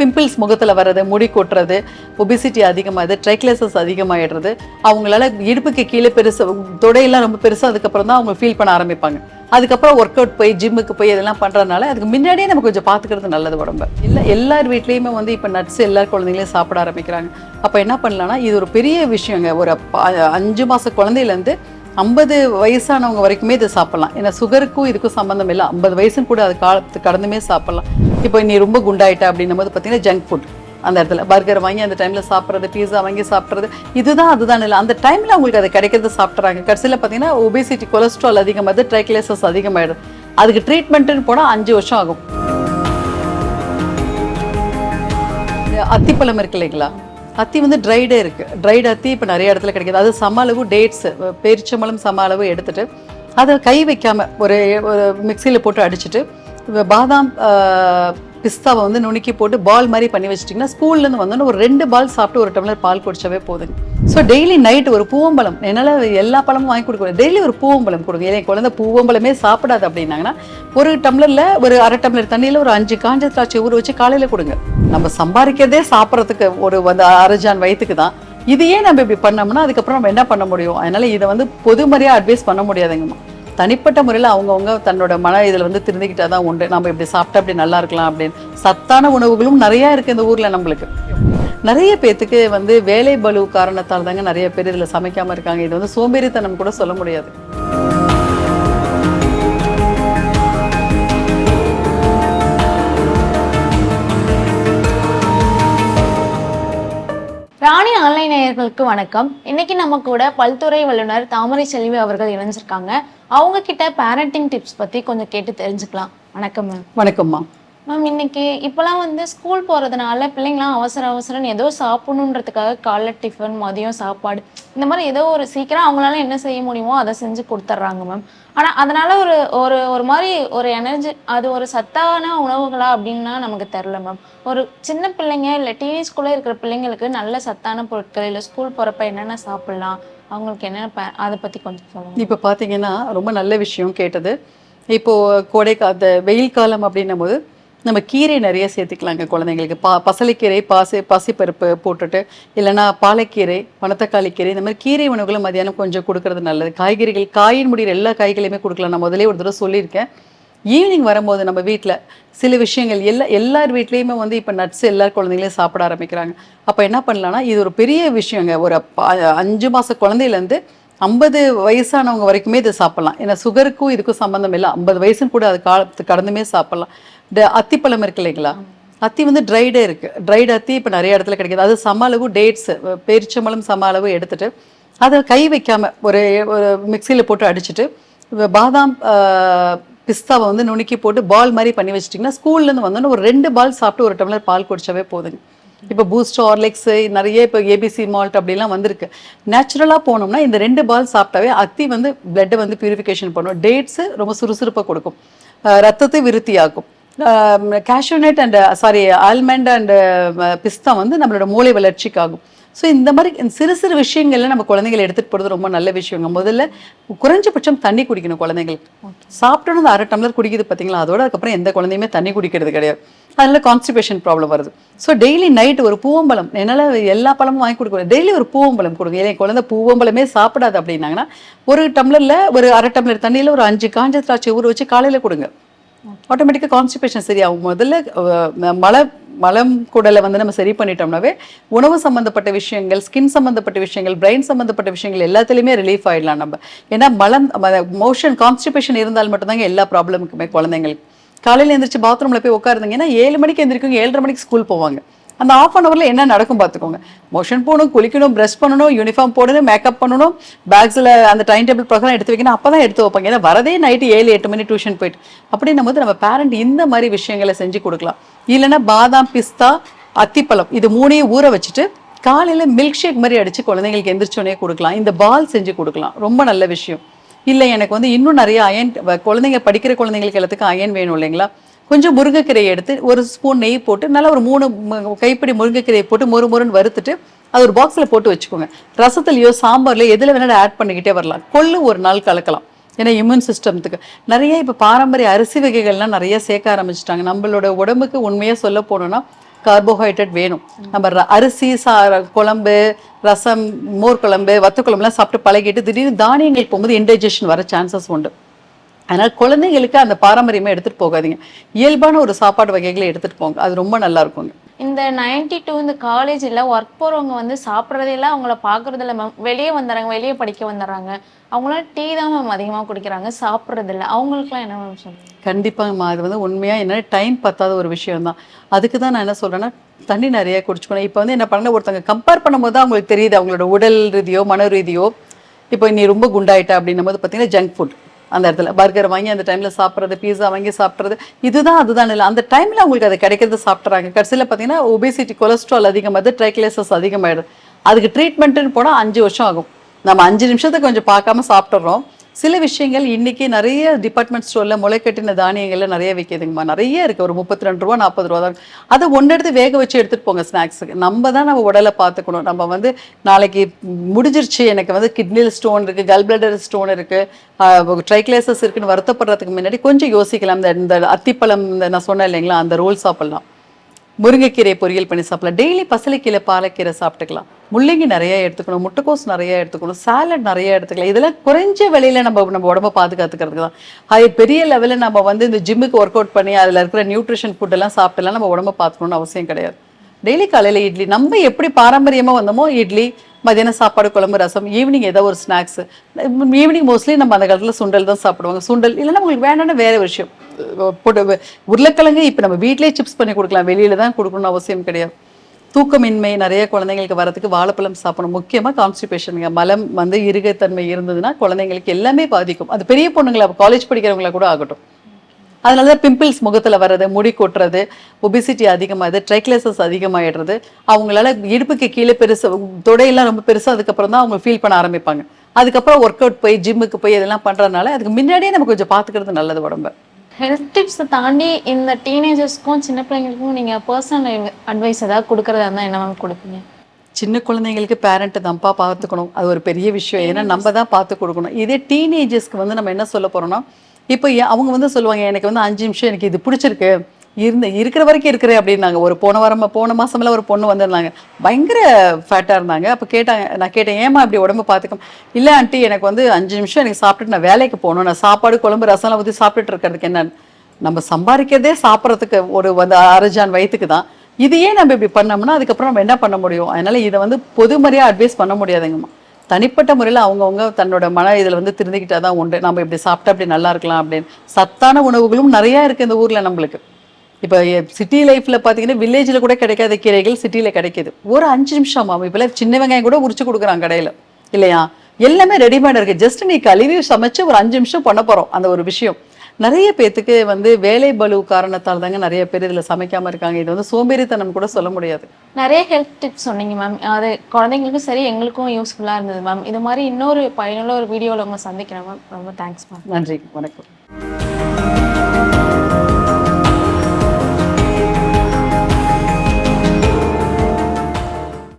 Pimples முகத்தில் வர்றது முடி கொட்டுறது ஒபிசிட்டி அதிகமாகுது ட்ரைக்லேசஸ் அதிகமாகிடுறது அவங்களால இடுப்புக்கு கீழே பெருசு தொடையெல்லாம் ரொம்ப பெருசாக அதுக்கப்புறம் தான் அவங்க ஃபீல் பண்ண ஆரம்பிப்பாங்க. அதுக்கப்புறம் ஒர்க் அவுட் போய் ஜிம்முக்கு போய் இதெல்லாம் பண்ணுறதுனால அதுக்கு முன்னாடியே நம்ம கொஞ்சம் பார்த்துக்கிறது நல்லது உடம்பு. இல்லை எல்லார் வீட்லேயுமே வந்து இப்போ நட்ஸ் எல்லா குழந்தைங்களையும் சாப்பிட ஆரம்பிக்கிறாங்க. அப்போ என்ன பண்ணலாம்னா இது ஒரு பெரிய விஷயங்க. ஒரு அஞ்சு மாத குழந்தையிலேருந்து ஐம்பது வயசானவங்க வரைக்குமே இதை சாப்பிட்லாம். ஏன்னா சுகருக்கும் இதுக்கும் சம்மந்தம் இல்லை. ஐம்பது வயசுன்னு கூட அது காலத்து கடந்துமே சாப்பிட்லாம். இப்போ நீ ரொம்ப குண்டாயிட்ட அப்படின்னும் போது பார்த்தீங்கன்னா ஜங்க் ஃபுட் அந்த இடத்துல. பர்கர் வாங்கி அந்த டைமில் சாப்பிட்றது பீஸா வாங்கி சாப்பிட்றது இதுதான் அதுதான் இல்லை அந்த டைமில் அவங்களுக்கு அது கிடைக்கிறது சாப்பிட்றாங்க. கடைசியில் பார்த்தீங்கன்னா ஒபேசிட்டி கொலஸ்ட்ரால் அதிகமாகுது ட்ரைக்லேசஸ் அதிகமாகிடுது அதுக்கு ட்ரீட்மெண்ட்டுன்னு போனால் அஞ்சு வருஷம் ஆகும். அத்திப்பழம் இருக்கு இல்லைங்களா? அத்தி வந்து ட்ரைடே இருக்குது ட்ரைடு அத்தி இப்போ நிறைய இடத்துல கிடைக்குது. அது சம அளவு டேட்ஸு பேரிச்சம்பழம் சம அளவு எடுத்துட்டு அதை கை வைக்காமல் ஒரு ஒரு மிக்சியில் போட்டு அடிச்சுட்டு பாதாம் பிஸ்தாவை வந்து நுணுக்கி போட்டு பால் மாதிரி பண்ணி வச்சிட்டிங்கன்னா ஸ்கூல்லேருந்து வந்தோன்னே ஒரு ரெண்டு பால் சாப்பிட்டு ஒரு டம்ளர் பால் குடிச்சாவே போதுங்க. ஸோ டெய்லி நைட் ஒரு பூவம்பழம். என்னால் எல்லா பழமும் வாங்கி கொடுக்கணும் டெய்லி ஒரு பூவம்பழம் கொடுங்க. ஏன் என் குழந்தை பூவம்பழமே சாப்பிடாது அப்படின்னாங்கன்னா ஒரு டம்ளரில் ஒரு அரை டம்ளர் தண்ணியில் ஒரு அஞ்சு காஞ்ச திராட்சை ஊற வச்சு காலையில் கொடுங்க. நம்ம சம்பாதிக்கிறதே சாப்பிட்றதுக்கு ஒரு வந்து அரைஜான் வயிற்றுக்கு தான். இதையே நம்ம இப்படி பண்ணோம்னா அதுக்கப்புறம் நம்ம என்ன பண்ண முடியும்? அதனால இதை வந்து பொதுமறையாக அட்வைஸ் பண்ண முடியாதுங்கம்மா. தனிப்பட்ட முறையில் அவங்கவுங்க தன்னோட மன இதில் வந்து திருந்திக்கிட்டால் தான் உண்டு. நம்ம இப்படி சாப்பிட்டா அப்படி நல்லா இருக்கலாம் அப்படின்னு. சத்தான உணவுகளும் நிறையா இருக்குது இந்த ஊரில் நம்மளுக்கு. நிறைய பேத்துக்கு வந்து வேலை பலு காரணத்தால் தாங்க நிறைய பேர் இதில் சமைக்காமல் இருக்காங்க. இது வந்து சோம்பேறித்தனம் கூட சொல்ல முடியாது. ராணி ஆன்லைன் நேயர்களுக்கு வணக்கம். இன்னைக்கு நம்ம கூட பல்துறை வல்லுனர் தாமரை செல்வி அவர்கள் இணைஞ்சிருக்காங்க. அவங்க கிட்ட பேரண்டிங் டிப்ஸ் பத்தி கொஞ்சம் கேட்டு தெரிஞ்சுக்கலாம். வணக்கம் மேம். வணக்கம்மா மேம் இன்னைக்கு இப்போலாம் வந்து ஸ்கூல் போகிறதுனால பிள்ளைங்களாம் அவசர அவசரம் ஏதோ சாப்பிடணுன்றதுக்காக காலைல டிஃபன் மதியம் சாப்பாடு இந்த மாதிரி ஏதோ ஒரு சீக்கிரம் அவங்களால என்ன செய்ய முடியுமோ அதை செஞ்சு கொடுத்துட்றாங்க மேம் ஆனால் அதனால ஒரு ஒரு ஒரு மாதிரி ஒரு எனர்ஜி அது ஒரு சத்தான உணவுகளா அப்படின்னா நமக்கு தெரில மேம் ஒரு சின்ன பிள்ளைங்க இல்லை டீனேஜ்குள்ளே இருக்கிற பிள்ளைங்களுக்கு நல்ல சத்தான பொருட்கள் இல்லை ஸ்கூல் போகிறப்ப என்னென்ன சாப்பிட்லாம் அவங்களுக்கு என்னென்ன ப- அதை பற்றி கொஞ்சம் சொல்லுங்கள் இப்போ பார்த்தீங்கன்னா ரொம்ப நல்ல விஷயம் கேட்டது. இப்போது கோடை கா அந்த வெயில் காலம் அப்படின்னும் போது நம்ம கீரை நிறைய சேர்த்துக்கலாங்க குழந்தைங்களுக்கு. பா பசலைக்கீரை பாசி பாசிப்பருப்பு போட்டுட்டு இல்லைன்னா பாலைக்கீரை பணத்தக்காளி கீரை இந்த மாதிரி கீரை உணவுகளும் மதியானம் கொஞ்சம் கொடுக்கறது நல்லது. காய்கறிகள் காயின் முடிகிற எல்லா காய்களையுமே கொடுக்கலாம். நான் முதலே ஒரு தடவை சொல்லியிருக்கேன். ஈவினிங் வரும்போது நம்ம வீட்டில் சில விஷயங்கள் எல்லா எல்லார் வீட்லேயுமே வந்து இப்போ நட்ஸ் எல்லா குழந்தைங்களையும் சாப்பிட ஆரம்பிக்கிறாங்க. அப்போ என்ன பண்ணலாம்னா இது ஒரு பெரிய விஷயங்க. ஒரு அஞ்சு மாத குழந்தையிலேருந்து ஐம்பது வயசானவங்க வரைக்குமே இதை சாப்பிட்லாம். ஏன்னா சுகருக்கும் இதுக்கும் சம்மந்தம் இல்லை. ஐம்பது வயசுன்னு கூட அது காலத்து கடந்துமே சாப்பிட்லாம். இந்த அத்திப்பழம் இருக்கு இல்லைங்களா? அத்தி வந்து ட்ரைடே இருக்குது ட்ரைடு அத்தி இப்போ நிறைய இடத்துல கிடைக்கிது. அது சம அளவு டேட்ஸு பேரிச்சம்பழம் சம அளவு எடுத்துட்டு அதை கை வைக்காமல் ஒரு ஒரு மிக்சியில் போட்டு அடிச்சுட்டு பாதாம் பிஸ்தாவை வந்து நுணுக்கி போட்டு பால் மாதிரி பண்ணி வச்சிட்டிங்கன்னா ஸ்கூல்லேருந்து வந்தோன்னே ஒரு ரெண்டு பால் சாப்பிட்டு ஒரு டம்ளர் பால் குடிச்சாவே போதுங்க. இப்போ பூஸ்ட் ஹார்லிக்ஸ் நிறைய இப்போ ஏபிசி மால்ட் அப்படிலாம் வந்திருக்கு. நேச்சுரலாக போனோம்னா இந்த ரெண்டு பால் சாப்பிட்டாவே அத்தி வந்து பிளட்டை வந்து பியூரிஃபிகேஷன் பண்ணும். டேட்ஸு ரொம்ப சுறுசுறுப்பாக கொடுக்கும். ரத்தத்தை விருத்தியாக்கும். Cashew nut and sorry almond and pista வந்து நம்மளோட மூளை வளர்ச்சிக்காகும். ஸோ இந்த மாதிரி சிறு சிறு விஷயங்கள்ல நம்ம குழந்தைகளை எடுத்துகிட்டு போகிறது ரொம்ப நல்ல விஷயங்க. முதல்ல குறைஞ்சபட்சம் தண்ணி குடிக்கணும் குழந்தைங்களுக்கு சாப்பிட்டோன்னு அந்த அரை டம்ளர் குடிக்குது பார்த்தீங்களா? அதோட அதுக்கப்புறம் எந்த குழந்தையுமே தண்ணி குடிக்கிறது கிடையாது. அதில் கான்ஸ்டிபேஷன் ப்ராப்ளம் வருது. ஸோ டெய்லி நைட் ஒரு பூவம்பழம். என்னால் எல்லா பழமும் வாங்கி கொடுக்க டெய்லி ஒரு பூவம்பழம் கொடுங்க. ஏன் என் குழந்தை பூவம்பழமே சாப்பிடாது அப்படின்னாங்கன்னா ஒரு டம்ளரில் ஒரு அரை டம்ளர் தண்ணியில் ஒரு அஞ்சு காஞ்ச திராட்சை ஊற வச்சு காலையில் கொடுங்க. ஆட்டோமேட்டிக்காக கான்ஸ்டிபேஷன் சரியாகும். முதல்ல மல மலம் குடலை வந்து நம்ம சரி பண்ணிட்டோம்னாவே உணவு சம்மந்தப்பட்ட விஷயங்கள் ஸ்கின் சம்மந்தப்பட்ட விஷயங்கள் பிரெயின் சம்மந்தப்பட்ட விஷயங்கள் எல்லாத்துலேயுமே ரிலீஃப் ஆயிடலாம் நம்ம. ஏன்னா மலம் மோஷன் கான்ஸ்டிபேஷன் இருந்தால் மட்டும்தாங்க எல்லா ப்ராப்ளமுக்குமே குழந்தைங்களுக்கு. காலையில் எழுந்திரிச்சு பாத்ரூமில் போய் உட்காருந்தீங்க ஏன்னா ஏழு மணிக்கு எந்திரிக்கும் ஏழரை மணிக்கு ஸ்கூல் போவாங்க. அந்த ஆஃப் அன் ஹவரில் என்ன நடக்கும் பார்த்துக்கோங்க. மோஷன் போகணும் குளிக்கணும் ப்ரெஷ் பண்ணணும் யூனிஃபார்ம் போடணும் மேக்கப் பண்ணணும் பேக்ஸில் அந்த டைம் டேபிள் ப்ரோக்ராம் எடுத்து வைக்கணும் அப்போ தான் எடுத்து வைப்பாங்க. ஏன்னா வரதே நைட்டு ஏழு எட்டு மணி டியூஷன் போயிட்டு. அப்படின்னும் போது நம்ம பேரண்ட் இந்த மாதிரி விஷயங்களை செஞ்சு கொடுக்கலாம். இல்லைன்னா பாதாம் பிஸ்தா அத்திப்பழம் இது மூணையும் ஊற வச்சுட்டு காலையில் மில்க் ஷேக் மாதிரி அடித்து குழந்தைங்களுக்கு எந்திரிச்சோடனே கொடுக்கலாம். இந்த பால் செஞ்சு கொடுக்கலாம். ரொம்ப நல்ல விஷயம். இல்லை எனக்கு வந்து இன்னும் நிறைய அயன் குழந்தைங்க படிக்கிற குழந்தைங்களுக்கு எல்லாத்துக்கும் அயன் வேணும் இல்லைங்களா? கொஞ்சம் முருங்கைக்கீரையை எடுத்து ஒரு ஸ்பூன் நெய் போட்டு நல்லா ஒரு மூணு கைப்பிடி முருங்கைக்கீரையை போட்டு மொறு மொறுன்னு வறுத்துட்டு அது ஒரு பாக்ஸில் போட்டு வச்சுக்கோங்க. ரசத்துலையோ சாம்பார்லையோ எதில் வேணாலும் ஆட் பண்ணிக்கிட்டே வரலாம். கொள்ளு ஒரு நாள் கலக்கலாம். ஏன்னா இம்யூன் சிஸ்டம்த்துக்கு நிறைய இப்போ பாரம்பரிய அரிசி வகைகள்லாம் நிறைய சேர்க்க ஆரம்பிச்சிட்டாங்க. நம்மளோட உடம்புக்கு உண்மையாக சொல்ல போனோம்னா கார்போஹைட்ரேட் வேணும். நம்ம ர- அரிசி சா குழம்பு ரசம் மோர் குழம்பு வத்த குழம்புலாம் சாப்பிட்டு பழகிட்டு திடீர்னு தானியங்கள் போகும்போது இன்டைஜஷன் வர சான்சஸ் உண்டு. அதனால் குழந்தைங்களுக்கு அந்த பாரம்பரியமாக எடுத்துகிட்டு போகாதீங்க. இயல்பான ஒரு சாப்பாடு வகைகளை எடுத்துகிட்டு போங்க. அது ரொம்ப நல்லா இருக்குங்க. இந்த நைன்டி டூ இந்த காலேஜில் ஒர்க் போகிறவங்க வந்து சாப்பிட்றதே இல்லை அவங்கள பார்க்குறதில்ல மேம் வெளியே வந்துடுறாங்க வெளியே படிக்க வந்துடுறாங்க அவங்களாம் டீ தான் மேம் அதிகமாக குடிக்கிறாங்க சாப்பிட்றது இல்லை. அவங்களுக்குலாம் என்ன மேம் சொல்லுங்கள் கண்டிப்பாக அது வந்து உண்மையாக என்ன டைம் பத்தாத ஒரு விஷயம் தான் அதுக்கு தான் நான் என்ன சொல்கிறேன்னா தண்ணி நிறைய குடிச்சுக்கணும். இப்போ வந்து என்ன பண்ண ஒருத்தங்க கம்பேர் பண்ணும்போது தான் அவங்களுக்கு தெரியுது அவங்களோட உடல் ரீதியோ மன ரீதியோ. இப்போ நீ ரொம்ப குண்டாயிட்ட அப்படின்னும் போது பார்த்தீங்கன்னா ஜங்க் ஃபுட் அந்த இடத்துல. பர்கர் வாங்கி அந்த டைமில் சாப்பிட்றது பீஸா வாங்கி சாப்பிட்றது இதுதான் அதுதான் இல்லை. அந்த டைமில் அவங்களுக்கு அது கிடைக்கிறது சாப்பிட்றாங்க. கடைசியில் பார்த்தீங்கன்னா ஒபேசிட்டி கொலஸ்ட்ரால் அதிகமாகுது ட்ரைக்லேசஸ் அதிகமாகிடுது அதுக்கு ட்ரீட்மெண்ட்டுன்னு போனால் அஞ்சு வருஷம் ஆகும். நம்ம அஞ்சு நிமிஷத்துக்கு கொஞ்சம் பார்க்காம சாப்பிட்றோம் சில விஷயங்கள் இன்னைக்கு நிறைய டிபார்ட்மெண்ட் ஸ்டோர்ல முளைக்கட்டின தானியங்கள்ல நிறைய விற்கிதுங்கம்மா நிறைய இருக்கு. ஒரு முப்பத்தி ரெண்டு ரூபா நாற்பது ரூபா தான் அதை ஒன்று எடுத்து வேக வச்சு எடுத்துட்டு போங்க ஸ்நாக்ஸுக்கு நம்ம தான் நம்ம உடலை பார்த்துக்கணும். நம்ம வந்து நாளைக்கு முடிஞ்சிருச்சு. எனக்கு வந்து கிட்னியில் ஸ்டோன் இருக்கு கல் பிளடர் ஸ்டோன் இருக்கு ட்ரைக்லேசஸ் இருக்குன்னு வருத்தப்படுறதுக்கு முன்னாடி கொஞ்சம் யோசிக்கலாம். இந்த இந்த அத்திப்பழம் இந்த நான் சொன்னேன் இல்லைங்களா அந்த ரோல் சாப்பிடலாம். முருங்கைக்கீரை பொரியல் பண்ணி சாப்பிடலாம். டெய்லி பசலைக்கீரை பாலக்கீரை சாப்பிட்டுக்கலாம். முள்ளங்கி நிறைய எடுத்துக்கணும் முட்டைக்கோஸ் நிறைய எடுத்துக்கணும் சாலட் நிறைய எடுத்துக்கலாம். இதெல்லாம் குறைஞ்ச விலையில நம்ம நம்ம உடம்ப பாதுகாத்துக்கிறதுக்கு தான். அது பெரிய லெவலில் நம்ம வந்து இந்த ஜிம்முக்கு ஒர்க் அவுட் பண்ணி அதில் இருக்கிற நியூட்ரிஷன் ஃபுட் எல்லாம் சாப்பிட்டுலாம் நம்ம உடம்ப பார்த்துக்கணும்னு அவசியம் கிடையாது. டெய்லி காலையில் இட்லி நம்ம எப்படி பாரம்பரியமாக வந்தோமோ இட்லி மதியானம் சாப்பாடு குழம்பு ரசம் ஈவினிங் ஏதோ ஒரு ஸ்நாக்ஸ் ஈவினிங் மோஸ்ட்லி நம்ம அந்த காலத்தில் சுண்டல் தான் சாப்பிடுவாங்க. சுண்டல் இல்லைன்னா உங்களுக்கு வேணும்னா வேறு விஷயம். போட்டு உருளைக்கிழங்கு இப்போ நம்ம வீட்டிலேயே சிப்ஸ் பண்ணி கொடுக்கலாம். வெளியில தான் கொடுக்கணும்னு அவசியம் கிடையாது. தூக்கமின்மை நிறைய குழந்தைங்களுக்கு வரதுக்கு வாழைப்பழம் சாப்பிடணும். முக்கியமாக கான்ஸ்டிபேஷனுங்க மலம் வந்து இருகத்தன்மை இருந்ததுன்னா குழந்தைங்களுக்கு எல்லாமே பாதிக்கும். அது பெரிய பொண்ணுங்களை காலேஜ் படிக்கிறவங்களா கூட ஆகட்டும். அதனால தான் பிம்பிள்ஸ் முகத்தில் வர்றது முடி கொட்டுறது ஒபிசிட்டி அதிகமாகுது ட்ரைக்லசஸ் அதிகமாகிடுறது அவங்களால இடுப்புக்கு கீழே பெருசு தொடையெல்லாம் ரொம்ப பெருசாக அதுக்கப்புறம் தான் அவங்க ஃபீல் பண்ண ஆரம்பிப்பாங்க. அதுக்கப்புறம் ஒர்க் அவுட் போய் ஜிம்முக்கு போய் இதெல்லாம் பண்ணுறதுனால அதுக்கு முன்னாடியே நம்ம கொஞ்சம் பார்த்துக்கிறது நல்லது உடம்பு. ஹெல்த் டிப்ஸை தாண்டி இந்த டீனேஜர்ஸ்க்கும் சின்ன பிள்ளைங்களுக்கும் நீங்கள் பர்சனல் அட்வைஸ் ஏதாவது கொடுக்குறதா இருந்தால் என்ன மேம் கொடுப்பீங்க? சின்ன குழந்தைங்களுக்கு பேரண்ட் தான்ப்பா பார்த்துக்கணும் அது ஒரு பெரிய விஷயம். ஏன்னா நம்ம தான் பார்த்து கொடுக்கணும். இதே டீனேஜர்ஸ்க்கு வந்து நம்ம என்ன சொல்ல போறோம்னா இப்போ அவங்க வந்து சொல்லுவாங்க எனக்கு வந்து அஞ்சு நிமிஷம் எனக்கு இது பிடிச்சிருக்கு. இருந்த இருக்கிற வரைக்கும் இருக்கிறேன் அப்படின்னாங்க. ஒரு போன வாரம் போன மாசம்ல ஒரு பொண்ணு வந்திருந்தாங்க. பயங்கர ஃபேட்டாக இருந்தாங்க. அப்போ கேட்டாங்க நான் கேட்டேன் ஏமா இப்படி உடம்பு பார்த்துக்கும் இல்லை ஆண்டி எனக்கு வந்து அஞ்சு நிமிஷம் எனக்கு சாப்பிட்டுட்டு நான் வேலைக்கு போகணும். நான் சாப்பாடு குழம்பு ரசம்லாம் ஊற்றி சாப்பிட்டுட்டு இருக்கிறதுக்கு என்ன நம்ம சம்பாதிக்கிறதே சாப்பிட்றதுக்கு ஒரு வந்து அரைஜான் வயிற்றுக்கு தான். இதையே நம்ம இப்படி பண்ணோம்னா அதுக்கப்புறம் நம்ம என்ன பண்ண முடியும்? அதனால இதை வந்து பொதுமறையாக அட்வைஸ் பண்ண முடியாதுங்கம்மா. தனிப்பட்ட முறையில் அவங்கவுங்க தன்னோட மன இதில் வந்து திருந்திக்கிட்டா தான் உண்டு. நம்ம இப்படி சாப்பிட்டா அப்படி நல்லா இருக்கலாம் அப்படின்னு. சத்தான உணவுகளும் நிறையா இருக்குது இந்த ஊரில் நம்மளுக்கு. இப்போ சிட்டி லைஃப்பில் பார்த்தீங்கன்னா வில்லேஜில் கூட கிடைக்காத கீரைகள் சிட்டியில் கிடைக்குது. ஒரு அஞ்சு நிமிஷம் ஆகும். இப்போலாம் சின்ன வெங்காயம் கூட உரிச்சு கொடுக்குறாங்க கடையில். இல்லையா? எல்லாமே ரெடிமேட் இருக்குது ஜஸ்ட் நீ கழுவி சமைச்சு ஒரு அஞ்சு நிமிஷம் பண்ண போகிறோம் அந்த ஒரு விஷயம். நிறைய பேத்துக்கு வந்து வேலை பலு காரணத்தால் தாங்க நிறைய பேர் இதில் சமைக்காம இருக்காங்க. இது வந்து சோம்பேறித்தனம் கூட சொல்ல முடியாது. நிறைய ஹெல்த் டிப்ஸ் சொன்னீங்க மேம் அது குழந்தைங்களுக்கும் சரி எங்களுக்கும் யூஸ்ஃபுல்லாக இருந்தது மேம் இது மாதிரி இன்னொரு பயனுள்ள ஒரு வீடியோவில் உங்களை சந்திக்கிறேன் மேம் ரொம்ப தேங்க்ஸ் மேம் நன்றி. வணக்கம்.